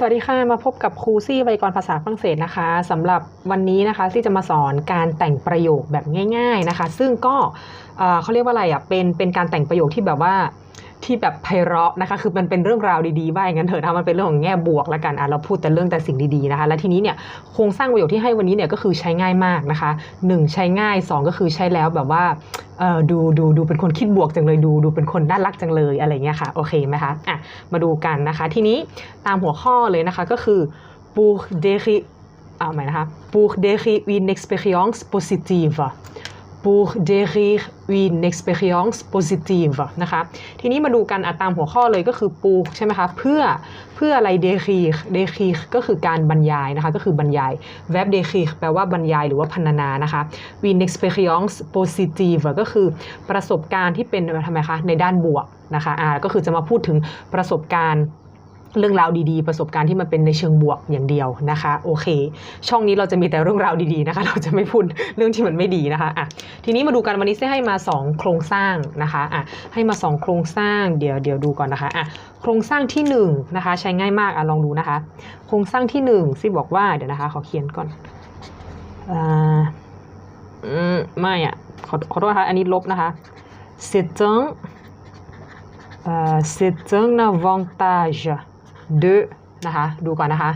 สวัสดีค่ะ มาพบกับครูซี่ไวยากรภาษาฝรั่งเศสนะคะสำหรับวันนี้นะคะที่จะมาสอนการแต่งประโยคแบบง่าย ๆนะคะ ซึ่งก็เขาเรียกว่าอะไรอะเป็นเป็นการแต่งประโยคที่แบบว่า ที่แบบไพเราะนะคะ คือมันเป็นเรื่องราวดีๆว่าอย่างนั้นเถอะนะมันเป็นเรื่องของแง่บวกล้วกันอะเราพูดแต่เรื่องแต่สิ่งดีๆนะคะ และทีนี้เนี่ยโครงสร้างประโยคที่ให้วันนี้เนี่ยก็คือใช้ง่ายมากนะคะหนึ่งใช้ง่ายสองก็คือใช้แล้วแบบว่าเออดูดูดูเป็นคนคิดบวกจังเลยดูดูเป็นคนน่ารักจังเลยอะไรเงี้ยค่ะโอเคไหมคะอะมาดูกันนะคะ ทีนี้ตามหัวข้อเลยนะคะก็คือ pour décrire เอาใหม่นะคะ pour décrire une expérience positive pour décrire une expérience positive นะคะ ทีนี้มาดูกันอะตามหัวข้อเลยก็คือ pour ใช่ไหมคะ เพื่อ เพื่ออะไร décrire décrire ก็คือการบรรยายนะคะ ก็คือบรรยาย verb décrire แปลว่าบรรยายหรือว่าพรรณนานะคะ une expérience positive ก็คือประสบการณ์ที่เป็นทำไมคะ ในด้านบวกนะคะ อ่า ก็คือจะมาพูดถึงประสบการณ์ เรื่องราวดีๆ ประสบการณ์ที่มันเป็นในเชิงบวกอย่างเดียวนะคะ โอเค ช่องนี้เราจะมีแต่เรื่องราวดีๆนะคะ เราจะไม่พูดเรื่องที่มันไม่ดีนะคะอะทีนี้มาดูกันวันนี้เซให้มา 2 โครงสร้างนะคะอะให้มา 2 โครงสร้างเดี๋ยวเดี๋ยวดูก่อนนะคะอะโครงสร้างที่1นะคะใช้ง่ายมากอะลองดูนะคะ โครงสร้างที่1ซี่บอกว่าเดี๋ยวนะคะขอเขียนก่อนอ่าอืมไม่อะขอขอโทษนะคะอันนี้ลบนะคะ c'est un euh, c'est un avantage de นะคะ ดูก่อนนะคะ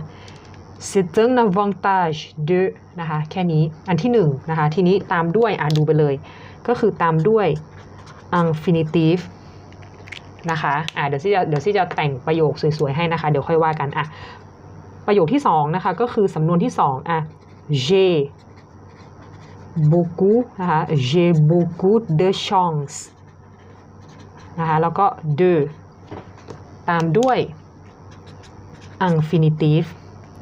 c'est un avantage de นะคะ แค่นี้ อันที่หนึ่งนะคะ ทีนี้ตามด้วย อะ ดูไปเลย ก็คือตามด้วย infinitive นะคะ อะ เดี๋ยวซี่จะ เดี๋ยวซี่จะแต่งประโยคสวยๆให้นะคะ เดี๋ยวค่อยว่ากัน อะ ประโยคที่สองนะคะ ก็คือสำนวนที่สองอะ j'ai beaucoup นะคะ j'ai beaucoup de chance นะคะ แล้วก็ de ตามด้วย infinitive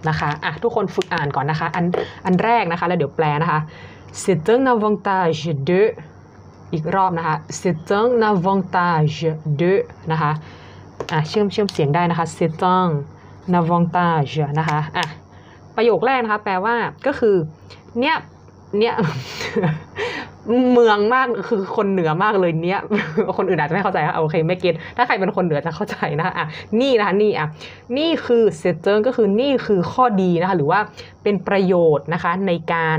นะคะอะทุกคนฝึกอ่านก่อนนะคะ อันอันแรกนะคะ แล้วเดี๋ยวแปลนะคะ c'est un avantage de อีกรอบนะคะ c'est un avantage de นะคะอะเชื่อมเชื่อมเสียงได้นะคะ c'est un avantage นะคะอะประโยคแรกนะคะ แปลว่าก็คือ เนี่ยเนี่ย เมืองมากคือคนเหนือมากเลยเนี่ยคนอื่นอาจจะไม่เข้าใจค่ะโอเคไม่เก็ตถ้าใครเป็นคนเหนือจะเข้าใจนะคะอะนี่นะคะนี่อะนี่คือเซตเจอร์ก็คือนี่คือข้อดีนะคะหรือว่าเป็นประโยชน์นะคะในการ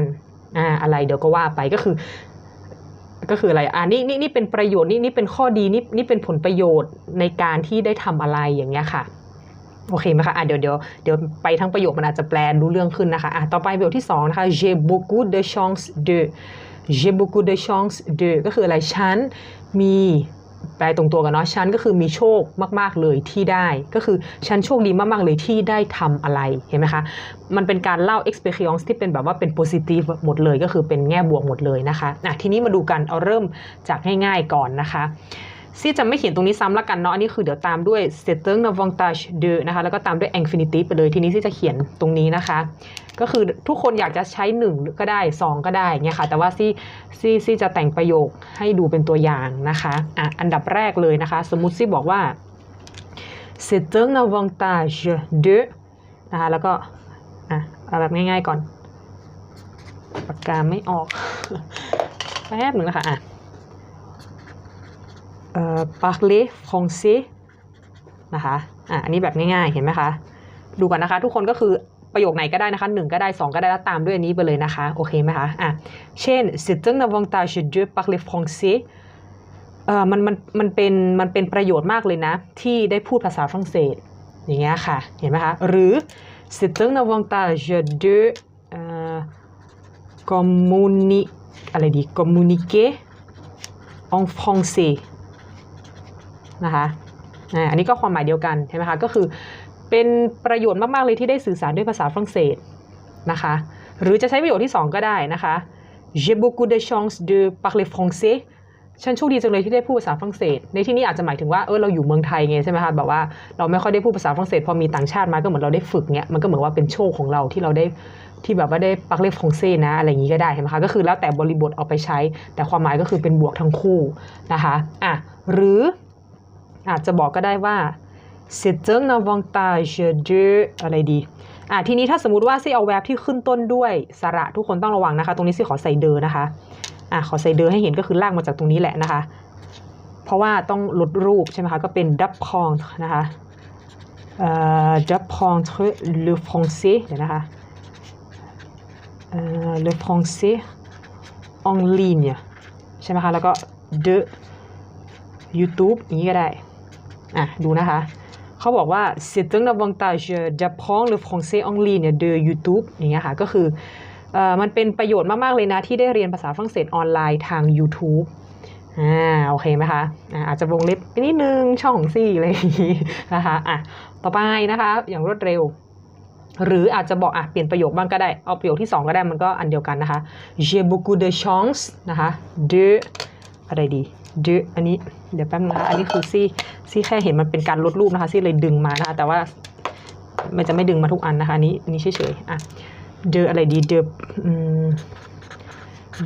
อ่าอะไรเดี๋ยวก็ว่าไปก็คือ ก็คืออะไรอ่านี่นี่นี่เป็นประโยชน์นี่นี่เป็นข้อดีนี่นี่เป็นผลประโยชน์ในการที่ได้ทำอะไรอย่างเงี้ยค่ะโอเคไหมคะอะเดี๋ยวเดี๋ยวเดี๋ยวไปทั้งประโยคมันอาจจะแปลรู้เรื่องขึ้นนะคะอะต่อไปประโยคที่สองนะคะ j'ai beaucoup de chance de j'ai beaucoup de chance de ก็คืออะไรฉันมีแปลตรงตัวกันเนาะฉันก็คือมีโชคมากๆเลยที่ได้ ก็คือฉันโชคดีมากๆเลยที่ได้ทำอะไรเห็นไหมคะมันเป็นการเล่า experience ที่เป็นแบบว่าเป็น positive หมดเลยก็คือเป็นแง่บวกหมดเลยนะคะอะทีนี้มาดูกันเอาเริ่มจากง่ายๆก่อนนะคะซี่จะไม่เขียนตรงนี้ซ้ำละกันเนาะอันนี้คือเดี๋ยวตามด้วย c'est un avantage de นะคะแล้วก็ตามด้วย infinitive ไปเลยทีนี้ซี่จะเขียนตรงนี้นะคะก็คือทุกคนอยากจะใช้1ก็ได้2ก็ได้เงี้ยค่ะ แต่ว่าซี่ซี่ซี่จะแต่งประโยคให้ดูเป็นตัวอย่างนะคะอะอันดับแรกเลยนะคะ สมมุติซี่บอกว่า c'est un avantage de นะคะแล้วก็อะเอาแบบง่ายๆก่อนปากกาไม่ออกแป๊บหนึ่งนะคะอะเอ่อ parler français นะคะอะอันนี้แบบง่ายๆ เห็นไหมคะ ดูก่อนนะคะ ทุกคนก็คือ ประโยคไหนก็ได้นะคะหนึ่งก็ได้สองก็ได้แล้วตามด้วยอันนี้ไปเลยนะคะ โอเคไหมคะอะเช่น c'est un avantage de parler français เอ่อมันมันมันเป็นมันเป็นประโยชน์มากเลยนะ ที่ได้พูดภาษาฝรั่งเศสอย่างเงี้ยค่ะ เห็นไหมคะ หรือ c'est un avantage de เอ่อ communi อะไรดี communiquer en français นะคะ อันนี้ก็ความหมายเดียวกันใช่ไหมคะ ก็คือ เป็นประโยชน์มาก ๆ เลยที่ได้สื่อสารด้วยภาษาฝรั่งเศสนะคะ หรือจะใช้ประโยคที่ 2 ก็ได้นะคะ j'ai beaucoup de chance de parler français ฉันโชคดีจังเลยที่ได้พูดภาษาฝรั่งเศส ในที่นี้อาจจะหมายถึงว่า เออ เราอยู่เมืองไทยไงใช่ไหมคะแบบว่าเราไม่ค่อยได้พูดภาษาฝรั่งเศส พอมีต่างชาติมาก็เหมือนเราได้ฝึกเนี้ยมันก็เหมือนว่าเป็นโชคของเราที่เราได้ที่แบบว่าได้ปักเล่ฟงเซ่นะ อะไรอย่างนี้ก็ได้เห็นไหมคะ ก็คือแล้วแต่บริบทเอาไปใช้ แต่ความหมายก็คือเป็นบวกทั้งคู่นะคะ อะ หรืออาจจะบอกก็ได้ว่า c'est un avantage de อะไรดีอะทีนี้ถ้าสมมติว่าซี่เอาแวบที่ขึ้นต้นด้วยสระทุกคนต้องระวังนะคะ ตรงนี้ซี่ขอใส่เดอนะคะอะขอใส่เดอให้เห็นก็คือลากมาจากตรงนี้แหละนะคะ เพราะว่าต้องลดรูปใช่ไหมคะก็เป็นดับคองนะคะเอ่อ d'apprendre le français เดี๋ยวนะคะเอ่อ le français en ligne ใช่ไหมคะแล้วก็ de YouTube อย่างนี้ก็ได้อะดูนะคะ เขาบอกว่า c'est un avantage d'apprendre le français en ligne de YouTube อย่างเงี้ยค่ะ ก็คือเอ่อมันเป็นประโยชน์มาก ๆ เลยนะ ที่ได้เรียนภาษาฝรั่งเศสออนไลน์ทาง YouTube อ่าโอเคไหมคะอ่าอาจจะวงเล็บไปนิดนึงช่องของซี่อะไรอย่างงี้นะคะอะต่อไปนะคะ อย่างรวดเร็ว หรืออาจจะบอกอะเปลี่ยนประโยคบ้างก็ได้ เอาประโยคที่ 2 ก็ได้มันก็อันเดียวกันนะคะ j'ai beaucoup de chance นะคะ de อะไรดี de อันนี้เดี๋ยวแป๊บนึงนะคะอันนี้คือซี่ซี่แค่เห็นมันเป็นการลดรูปนะคะซี่เลยดึงมานะคะแต่ว่ามันจะไม่ดึงมาทุกอันนะคะอันนี้อันนี้เฉยๆอะ de ออะไรดี de อืม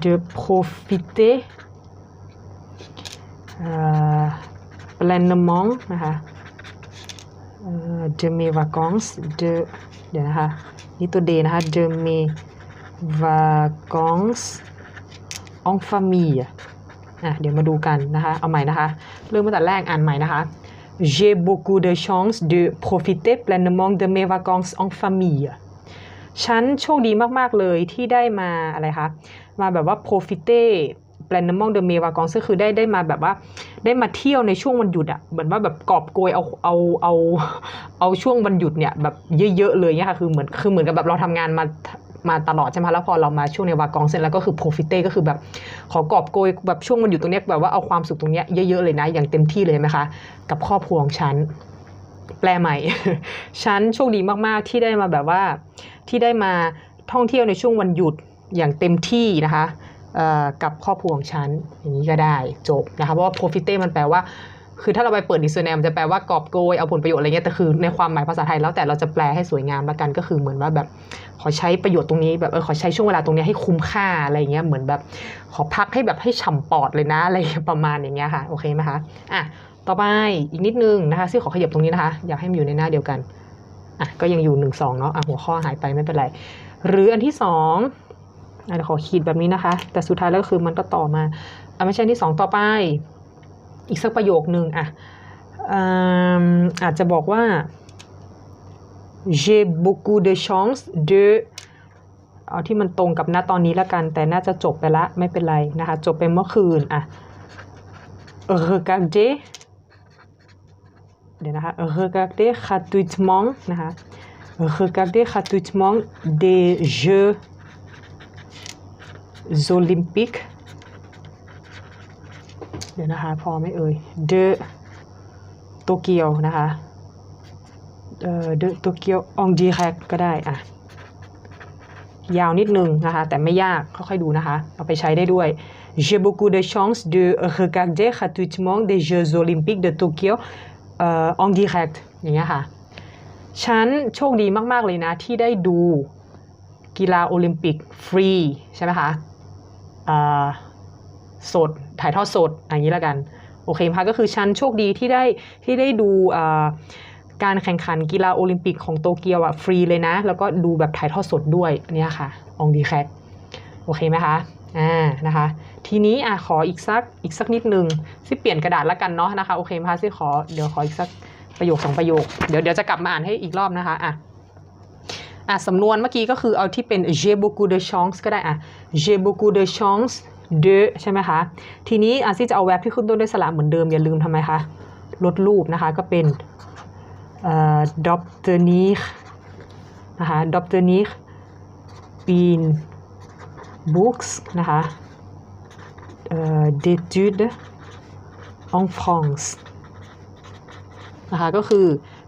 de profiter เอ่อ pleinement นะคะเอ่อ de mes vacances de เดี๋ยวนะคะ นี่ตัว d นะคะ de mes vacances en famille อะเดี๋ยวมาดูกันนะคะ เอาใหม่นะคะ เริ่มตั้งแต่แรกอ่านใหม่นะคะ j'ai beaucoup de chance de profiter pleinement de mes vacances en famille ฉันโชคดีมาก ๆ เลยที่ได้มาอะไรคะ มาแบบว่า profiter pleinement de mes vacances ก็คือได้ได้มาแบบว่าได้มาเที่ยวในช่วงวันหยุดอะเหมือนว่าแบบกอบโกยเอาเอาเอาเอาช่วงวันหยุดเนี่ยแบบเยอะๆเลยเนี่ยค่ะคือเหมือนคือเหมือนกับแบบเราทำงานมา มาตลอดใช่ไหมแล้วพอเรามาช่วงในวากองเสร็จแล้วก็คือ profite ก็คือแบบขอกอบโกยแบบช่วงวันหยุดตรงเนี้ยแบบว่าเอาความสุขตรงเนี้ยเยอะๆเลยนะอย่างเต็มที่เลยไหมคะกับครอบครัวของฉันแปลใหม่ ฉันโชคดีมากๆที่ได้มาแบบว่าที่ได้มาท่องเที่ยวในช่วงวันหยุดอย่างเต็มที่นะคะกับครอบครัวของฉันอย่างนี้ก็ได้จบนะคะเพราะว่า profite มันแปลว่า คือถ้าเราไปเปิดดิกชันแนมจะแปลว่ากอบโกยเอาผลประโยชน์อะไรเงี้ยแต่คือในความหมายภาษาไทยแล้วแต่เราจะแปลให้สวยงามล้วกันก็คือเหมือนว่าแบบขอใช้ประโยชน์ตรงนี้แบบเออขอใช้ช่วงเวลาตรงนี้ให้คุ้มค่าอะไรเงี้ยเหมือนแบบขอพักให้แบบให้ฉ่ำปอดเลยนะอะไรประมาณอย่างเงี้ยค่ะโอเคไหมคะอะต่อไปอีกนิดนึงนะคะซี่ขอขยับตรงนี้นะคะ อยากให้มันอยู่ในหน้าเดียวกันอะก็ยังอยู่หนึ่งสองเนาะอะหัวข้อหายไปไม่เป็นไร หรืออันที่สองอะขอขีดแบบนี้นะคะ แต่สุดท้ายแล้วก็คือมันก็ต่อมาอะไม่ใช่ที่สองต่อไป อีกสักประโยคนึงอะอาจจะบอกว่า j'ai beaucoup de chance de เอาที่มันตรงกับณตอนนี้แล้วกัน แต่น่าจะจบไปละไม่เป็นไรนะคะ จบไปเมื่อคืนอะ regardez เดี๋ยวนะคะ regardez gratuitement นะคะ regardez gratuitement des Jeux olympiques เดี๋ยวนะคะ พอไหม่เอ่ย de โตเกียวนะคะเอ่อโตเกียว en direct ก็ได้อะยาวนิดนึงนะคะ แต่ไม่ยากค่อยๆดูนะคะ เอาไปใช้ได้ด้วย J'ai beaucoup de chance de regarder gratuitement des Jeux olympiques de Tokyo เอ่อ en direct อย่างเงี้ยค่ะ ฉันโชคดีมากๆเลยนะ ที่ได้ดูกีฬาโอลิมปิกฟรี ใช่ไหมคะอ่า สดถ่ายทอดสดอย่างนี้แล้วกันโอเคไหมคะก็คือฉันโชคดีที่ได้ที่ได้ดูการแข่งขันกีฬาโอลิมปิกของโตเกียวอะฟรีเลยนะ แล้วก็ดูแบบถ่ายทอดสดด้วยเนี่ยค่ะองดีแคทโอเคไหมคะอ่านะคะทีนี้อะขออีกสักอีกสักนิดนึงซิเปลี่ยนกระดาษแล้วกันเนาะนะคะโอเคไหมคะซิขอเดี๋ยวขออีกสักประโยคสองประโยคเดี๋ยวเดี๋ยวจะกลับมาอ่านให้อีกรอบนะคะอะอะสำนวนเมื่อกี้ก็คือเอาที่เป็น j'ai beaucoup de chance ก็ได้อะ j'ai beaucoup de chance de ใช่ไหมคะ ทีนี้อาซิจะเอาแวบที่ขึ้นต้นด้วยสระเหมือนเดิมอย่าลืมทำไมคะ ลดรูปนะคะก็เป็นเอ่อ d'obtenir นะคะ d'obtenir une bourse นะคะเอ่อ d'études en France นะคะก็คือ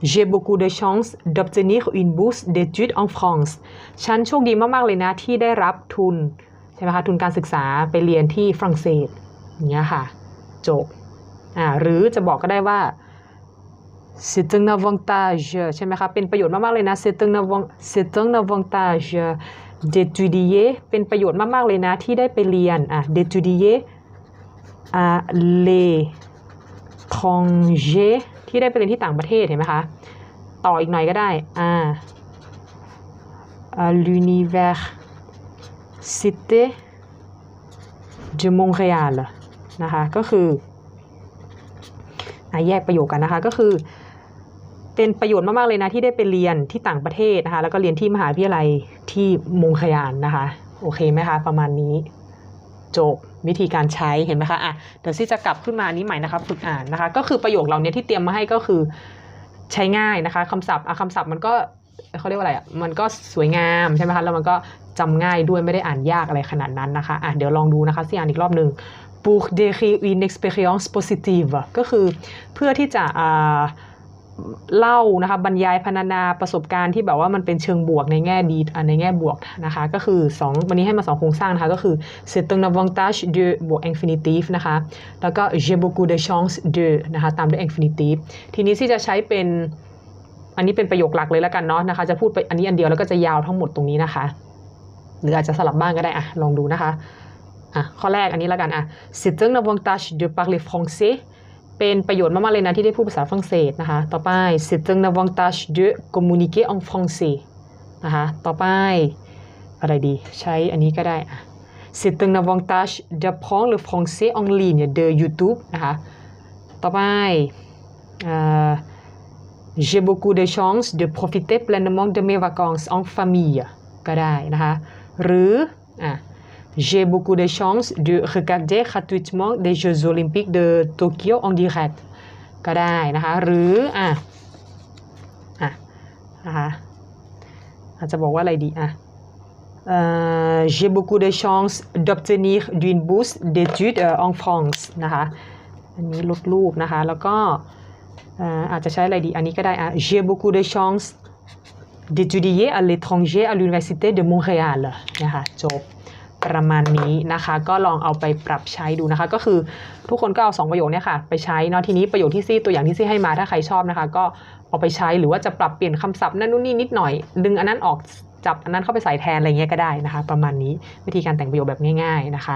j'ai beaucoup de chance d'obtenir une bourse d'études en France ฉันโชคดีมาก ๆ เลยนะ ที่ได้รับทุน ใช่ไหมคะทุนการศึกษาไปเรียนที่ฝรั่งเศสอย่างเงี้ยค่ะจบอ่าหรือจะบอกก็ได้ว่า c'est un avantage ใช่ไหมคะเป็นประโยชน์มาก ๆ เลยนะ c'est un avant- c'est un avantage d'étudier เป็นประโยชน์มาก ๆ เลยนะ ที่ได้ไปเรียนอะ d'étudier à l'étranger ที่ได้ไปเรียนที่ต่างประเทศเห็นไหมคะ ต่ออีกหน่อยก็ได้อ่า à l'université de Montréal นะคะก็คืออะแยกประโยคกันนะคะก็คือ เป็นประโยชน์มาก ๆ เลยนะ ที่ได้ไปเรียนที่ต่างประเทศนะคะ แล้วก็เรียนที่มหาวิทยาลัยที่มงคยานนะคะ โอเคไหมคะ ประมาณนี้ จบวิธีการใช้เห็นไหมคะอะเดี๋ยวซี่จะกลับขึ้นมาอันนี้ใหม่นะคะฝึกอ่านนะคะ ก็คือประโยคเราเนี้ยที่เตรียมมาให้ก็คือใช้ง่ายนะคะคำศัพท์อะคำศัพท์มันก็ เขาเรียกว่าอะไรอะมันก็สวยงามใช่ไหมคะแล้วมันก็จำง่ายด้วยไม่ได้อ่านยากอะไรขนาดนั้นนะคะอะเดี๋ยวลองดูนะคะซี่อ่านอีกรอบหนึ่ง pour décrire une expérience positive ก็คือเพื่อที่จะอ่าเล่านะคะบรรยายพรรณนาประสบการณ์ที่แบบว่ามันเป็นเชิงบวกในแง่ดีอะในแง่บวกนะคะก็คือ 2 วันนี้ให้มา 2 โครงสร้างนะคะก็คือ c'est un avantage de บวก infinitif นะคะแล้วก็ j'ai beaucoup de chance de นะคะตามด้วย infinitif ทีนี้ที่จะใช้เป็น อันนี้เป็นประโยคหลักเลยแล้วกันเนาะนะคะ จะพูดไปอันนี้อันเดียวแล้วก็จะยาวทั้งหมดตรงนี้นะคะ หรืออาจจะสลับบ้างก็ได้อะลองดูนะคะอะข้อแรกอันนี้แล้วกันอะ c'est un avantage de parler français เป็นประโยชน์มากๆเลยนะที่ได้พูดภาษาฝรั่งเศสนะคะ ต่อไป c'est un avantage de communiquer en français นะคะ ต่อไปอะไรดี ใช้อันนี้ก็ได้อะ c'est un avantage d'apprendre le français en ligne de YouTube นะคะ ต่อไปอ่อ j'ai beaucoup de chance de profiter pleinement de mes vacances en famille ก็ได้นะคะ หรืออ่ะ J'ai beaucoup de chance de regarder gratuitement les Jeux Olympiques de Tokyo en direct ก็ได้นะคะ หรืออ่ะอ่ะนะคะอาจจะบอกว่าอะไรดีอ่ะเอ่อ J'ai beaucoup de chance d'obtenir d'une bourse d'études euh, en France นะคะ อันนี้ลดรูปนะคะ แล้วก็เ อาจจะใช้อะไรดี อันนี้ก็ได้อะ J'ai beaucoup de chance d'étudier à l'étranger à l'université de Montréal นะคะจบประมาณนี้นะคะ ก็ลองเอาไปปรับใช้ดูนะคะ ก็คือทุกคนก็เอาสองประโยคเนี้ค่ะ ไปใช้เนาะทีนี้ประโยคที่ซี่ตัวอย่างที่ซี่ให้มาถ้าใครชอบนะคะ ก็เอาไปใช้หรือว่าจะปรับเปลี่ยนคำศัพท์นั่นนู่นนี่นิดหน่อย ดึงอันนั้นออกจับอันนั้นเข้าไปใส่แทนอะไรเงี้ยก็ได้นะคะ ประมาณนี้วิธีการแต่งประโยคแบบง่าย ๆนะคะ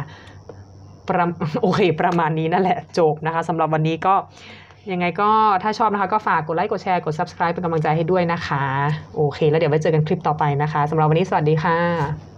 ประโอเคประมาณนี้นั่นแหละจบนะคะสำหรับวันนี้ก็ ยังไงก็ถ้าชอบนะคะก็ฝากกดไลค์กดแชร์กด subscribe เป็นกำลังใจให้ด้วยนะคะ โอเค แล้วเดี๋ยวไว้เจอกันคลิปต่อไปนะคะสำหรับวันนี้สวัสดีค่ะ